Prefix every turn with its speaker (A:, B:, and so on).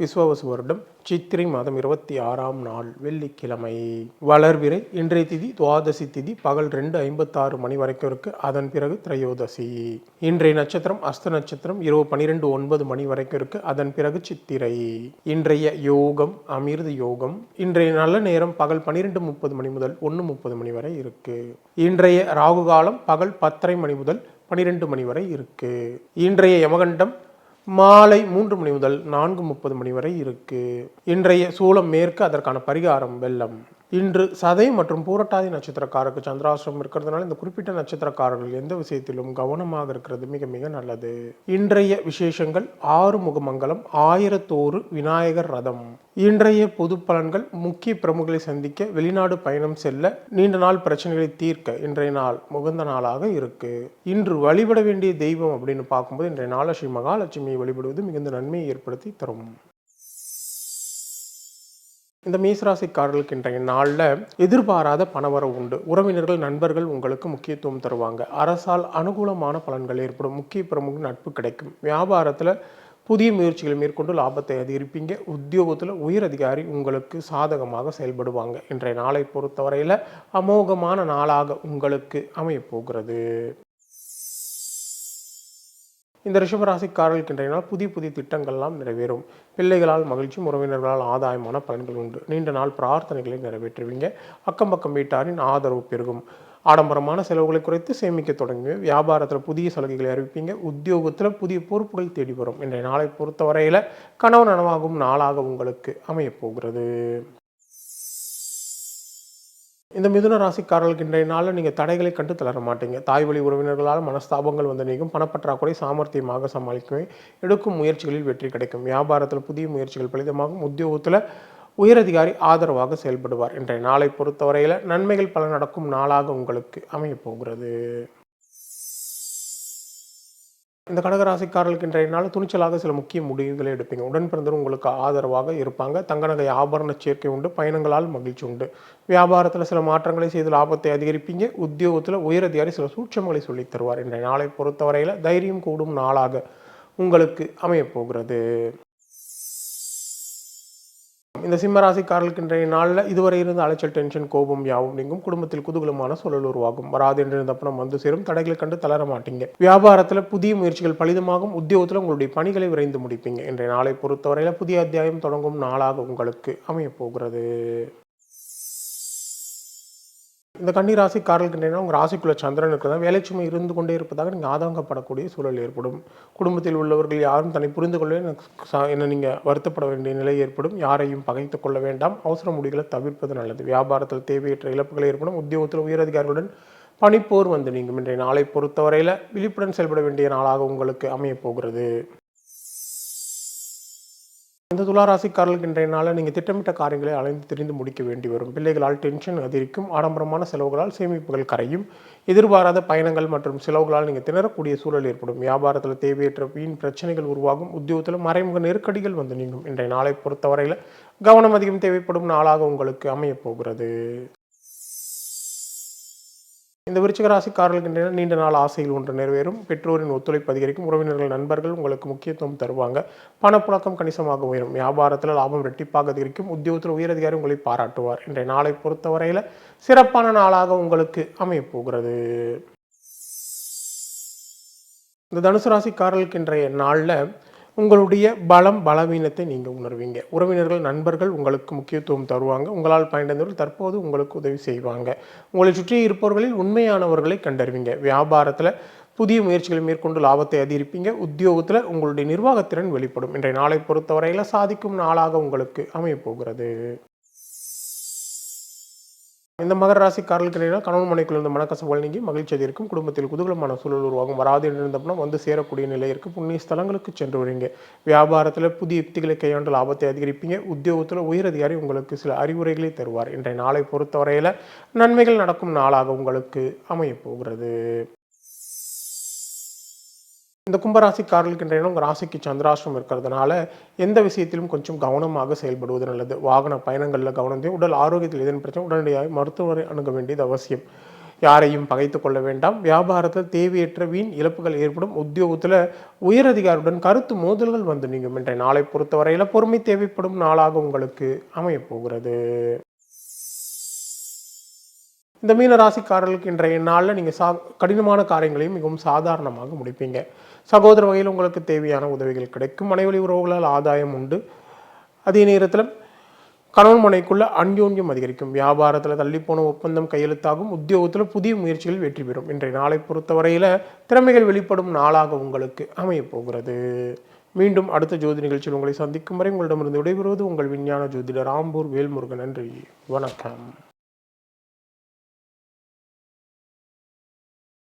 A: விஸ்வாவசு வருடம் சித்திரை மாதம் இருபத்தி ஆறாம் நாள் வெள்ளிக்கிழமை. வளர்விரை இன்றைய திதி துவாதசி திதி பகல் ரெண்டு ஐம்பத்தாறு மணி வரைக்கும் இருக்கு. அதன் பிறகு திரையோதசி. இன்றைய நட்சத்திரம் அஸ்த நட்சத்திரம் இரவு பனிரெண்டு ஒன்பது மணி வரைக்கும் இருக்கு. அதன் பிறகு சித்திரை. இன்றைய யோகம் அமிர்த யோகம். இன்றைய நல்ல நேரம் பகல் பனிரெண்டு முப்பது மணி முதல் ஒன்று முப்பது மணி வரை இருக்கு. இன்றைய ராகு காலம் பகல் பத்தரை மணி முதல் பனிரெண்டு மணி வரை இருக்கு. இன்றைய யமகண்டம் மாலை மூன்று மணி முதல் நான்கு முப்பது மணி வரை இருக்கு. இன்றைய சூலம் மேற்கு அதற்கான பரிகாரம் வெள்ளம். இன்று சதை மற்றும் பூரட்டாதி நட்சத்திரக்காரருக்கு சந்திராசிரமம் இருக்கிறதுனால இந்த குறிப்பிட்ட நட்சத்திரக்காரர்கள் எந்த விஷயத்திலும் கவனமாக இருக்கிறது மிக மிக நல்லது. இன்றைய விசேஷங்கள் ஆறு முகமங்கலம் ஆயிரத்தோரு விநாயகர் ரதம். இன்றைய பொது பலன்கள் முக்கிய பிரமுகளை சந்திக்க வெளிநாடு பயணம் செல்ல நீண்ட நாள் பிரச்சனைகளை தீர்க்க இன்றைய நாள் முகந்த நாளாக இருக்கு. இன்று வழிபட வேண்டிய தெய்வம் அப்படின்னு பார்க்கும்போது இன்றைய நாள் ஸ்ரீ மகாலட்சுமியை வழிபடுவது மிகுந்த நன்மையை ஏற்படுத்தி தரும். இந்த மீசராசிக்காரர்களுக்கு இன்றைய நாளில் எதிர்பாராத பணவரவு உண்டு. உறவினர்கள் நண்பர்கள் உங்களுக்கு முக்கியத்துவம் தருவாங்க. அரசால் அனுகூலமான பலன்கள் ஏற்படும். முக்கிய பிரமுக நட்பு கிடைக்கும். வியாபாரத்தில் புதிய முயற்சிகளை மேற்கொண்டு லாபத்தை அதிகரிப்பீங்க. உத்தியோகத்தில் உயர் அதிகாரி உங்களுக்கு சாதகமாக செயல்படுவாங்க. இன்றைய நாளை பொறுத்தவரையில் அமோகமான நாளாக உங்களுக்கு அமையப் போகிறது இந்த ரிஷபராசிக்காரர்களுக்கு இன்றைய நாள் புதிய புதிய திட்டங்கள்லாம் நிறைவேறும். பிள்ளைகளால் மகிழ்ச்சியும் உறவினர்களால் ஆதாயமான பலன்கள் உண்டு. நீண்ட நாள் பிரார்த்தனைகளை நிறைவேற்றுவீங்க. அக்கம் பக்கம் வீட்டாரின் ஆதரவு பெருகும். ஆடம்பரமான செலவுகளை குறைத்து சேமிக்க தொடங்குவீங்க வியாபாரத்தில் புதிய சலுகைகளை அறிவிப்பீங்க. உத்தியோகத்தில் புதிய பொறுப்புகள் தேடி வரும். இன்றைய நாளை பொறுத்தவரையில் கனவு நனவாகும் நாளாக உங்களுக்கு அமையப் போகிறது இந்த மிதுன ராசிக்காரர்களுக்கு இன்றைய நாளில் நீங்கள் தடைகளை கண்டு தளர மாட்டீங்க. தாய் வழி உறவினர்களால் மனஸ்தாபங்கள் வந்து நீங்கும். பணப்பற்றாக்குறை சாமர்த்தியமாக சமாளிக்கவே எடுக்கும் முயற்சிகளில் வெற்றி கிடைக்கும். வியாபாரத்தில் புதிய முயற்சிகள் பலிதமாகும். உத்தியோகத்தில் உயரதிகாரி ஆதரவாக செயல்படுவார். இன்றைய நாளை பொறுத்தவரையில் நன்மைகள் பல நடக்கும் நாளாக உங்களுக்கு அமையப் போகிறது. இந்த கடகராசிக்காரர்களுக்கு இன்றைய நாள் துணிச்சலாக சில முக்கிய முடிவுகளை எடுப்பீங்க. உடன் பிறந்தவர் உங்களுக்கு ஆதரவாக இருப்பாங்க. தங்க நகை ஆபரண சேர்க்கை உண்டு. பயணங்களால் மகிழ்ச்சி உண்டு. வியாபாரத்தில் சில மாற்றங்களை செய்து லாபத்தை அதிகரிப்பீங்க. உத்தியோகத்தில் உயரதிகாரி சில சூட்சங்களை சொல்லித் தருவார். இன்றைய நாளை பொறுத்தவரையில் தைரியம் கூடும் நாளாக உங்களுக்கு அமையப்போகிறது இந்த சிம்மராசிக்காரர்களுக்கு இன்றைய நாளில் இதுவரை இருந்த அலைச்சல் டென்ஷன் கோபம் யாவும் நீங்கும். குடும்பத்தில் குதூகலமான சூழல் உருவாகும். வராது என்று இருந்த பணம் வந்து சேரும். தடைகளை கண்டு தளர மாட்டீங்க. வியாபாரத்தில் புதிய முயற்சிகள் பலிதமாகும். உத்தியோகத்தில் உங்களுடைய பணிகளை விரைந்து முடிப்பீங்க. இன்றைய நாளை பொறுத்தவரையில் புதிய அத்தியாயம் தொடங்கும் நாளாக உங்களுக்கு அமையப் போகிறது. இந்த கன்னி ராசிக்காரர்களுக்கு என்னன்னா உங்கள் ராசிக்குள்ள சந்திரன் இருக்கிறதா வேலைச்சுமை இருந்து கொண்டே இருப்பதாக நீங்கள் ஆதங்கப்படக்கூடிய சூழல் ஏற்படும். குடும்பத்தில் உள்ளவர்கள் யாரும் தன்னை புரிந்து கொள்ள எனக்கு சா- என்ன நீங்கள் வருத்தப்பட வேண்டிய நிலை ஏற்படும். யாரையும் பகைத்து கொள்ள வேண்டாம். அவசர முடிகளை தவிர்ப்பது நல்லது. வியாபாரத்தில் தேவையற்ற இழப்புகள் ஏற்படும். உத்தியோகத்தில் உயரதிகாரிகளுடன் பணிப்போர் வந்து நீங்கும். இன்றைய நாளை பொறுத்தவரையில் விழிப்புடன் செயல்பட வேண்டிய நாளாக உங்களுக்கு அமையப் போகிறது. இந்த துளாராசிக்காரர்களுக்கு இன்றைய நாளில் நீங்கள் திட்டமிட்ட காரியங்களை அலைந்து தெரிந்து முடிக்க வேண்டி வரும். பிள்ளைகளால் டென்ஷன் அதிகரிக்கும். ஆடம்பரமான செலவுகளால் சேமிப்புகள் கரையும். எதிர்பாராத பயணங்கள் மற்றும் செலவுகளால் நீங்கள் திணறக்கூடிய சூழல் ஏற்படும். வியாபாரத்தில் தேவையற்ற வீண் பிரச்சனைகள் உருவாகும். உத்தியோகத்தில் மறைமுக நெருக்கடிகள் வந்து நீங்கும். இன்றைய நாளை பொறுத்தவரையில் கவனம் அதிகம் தேவைப்படும் நாளாக உங்களுக்கு அமையப் போகிறது. இந்த விருச்சிக ராசிக்காரர்களுக்கு நீண்ட நாள் ஆசைகள் ஒன்று நிறைவேறும். பெற்றோரின் ஒத்துழைப்பு அதிகரிக்கும். உறவினர்கள் நண்பர்கள் உங்களுக்கு முக்கியத்துவம் தருவாங்க. பணப்புழக்கம் கணிசமாக உயரும். வியாபாரத்தில் லாபம் ரெட்டிப்பாக அதிகரிக்கும். உத்தியோகத்தில் உயரதிகாரி உங்களை பாராட்டுவார். இன்றைய நாளை பொறுத்தவரையில் சிறப்பான நாளாக உங்களுக்கு அமையப்போகிறது இந்த தனுசு ராசிக்காரர்களுக்கு இன்றைய நாளில் உங்களுடைய பலம் பலவீனத்தை நீங்கள் உணர்வீங்க. உறவினர்கள் நண்பர்கள் உங்களுக்கு முக்கியத்துவம் தருவாங்க. உங்களால் பயனடைந்தவர்கள் தற்போது உங்களுக்கு உதவி செய்வாங்க. உங்களை சுற்றி இருப்பவர்களில் உண்மையானவர்களை கண்டறிவீங்க. வியாபாரத்தில் புதிய முயற்சிகளை மேற்கொண்டு லாபத்தை அதிகரிப்பீங்க. உத்தியோகத்தில் உங்களுடைய நிர்வாகத்திறன் வெளிப்படும். இன்றைய நாளை பொறுத்தவரையில் சாதிக்கும் நாளாக உங்களுக்கு அமையப்போகிறது இந்த மகர ராசிக்காரர்களுக்கு இடையில கணவன் மனைக்குள் இருந்த மனக்கசப்புகள் நீங்கி மகிழ்ச்சி அதிகரிக்கும். குடும்பத்தில் குதூகலமான சூழல் உருவாகும். வராது என்று இருந்தப்பனா வந்து சேரக்கூடிய நிலை இருக்குது புண்ணிய ஸ்தலங்களுக்கு சென்று வருவீங்க. வியாபாரத்தில் புதிய யுக்திகளை கையாண்டு லாபத்தை அதிகரிப்பீங்க. உத்தியோகத்தில் உயரதிகாரி உங்களுக்கு சில அறிவுரைகளை தருவார். இன்றைய நாளை பொறுத்தவரையில் நன்மைகள் நடக்கும் நாளாக உங்களுக்கு அமையப் போகிறது. இந்த கும்பராசிக்காரர்களுக்கு இன்றைய உங்கள் ராசிக்கு சந்திராசிரம் இருக்கிறதுனால எந்த விஷயத்திலும் கொஞ்சம் கவனமாக செயல்படுவது நல்லது. வாகன பயணங்களில் கவனம் தேவை. உடல் ஆரோக்கியத்தில் எதுவும் பிரச்சனை உடனடியாக மருத்துவரை அணுக வேண்டியது அவசியம். யாரையும் பகைத்து கொள்ள வேண்டாம். வியாபாரத்தில் தேவையற்ற வீண் இழப்புகள் ஏற்படும். உத்தியோகத்தில் உயரதிகாரியுடன் கருத்து மோதல்கள் வந்து நீங்கும். இன்றைய நாளை பொறுத்தவரையில் பொறுமை தேவைப்படும் நாளாக உங்களுக்கு அமையப் போகிறது. இந்த மீன ராசிக்காரர்களுக்கு இன்றைய நாளில் நீங்கள் சா கடினமான காரியங்களையும் மிகவும் சாதாரணமாக முடிப்பீங்க. சகோதர வகையில் உங்களுக்கு தேவையான உதவிகள் கிடைக்கும். மனைவழி உறவுகளால் ஆதாயம் உண்டு. அதே நேரத்தில் கணவன் மனைக்குள்ள அன்யோன்யம் அதிகரிக்கும். வியாபாரத்தில் தள்ளிப்போன ஒப்பந்தம் கையெழுத்தாகும். உத்தியோகத்தில் புதிய முயற்சிகள் வெற்றி பெறும். இன்றைய நாளை பொறுத்தவரையில் திறமைகள் வெளிப்படும் நாளாக உங்களுக்கு அமையப் போகிறது. மீண்டும் அடுத்த ஜோதி நிகழ்ச்சியில் உங்களை சந்திக்கும் வரை உங்களிடமிருந்து விடைபெறுவது உங்கள் விஞ்ஞான ஜோதிடர் ராம்பூர் வேல்முருகன். நன்றி. வணக்கம்.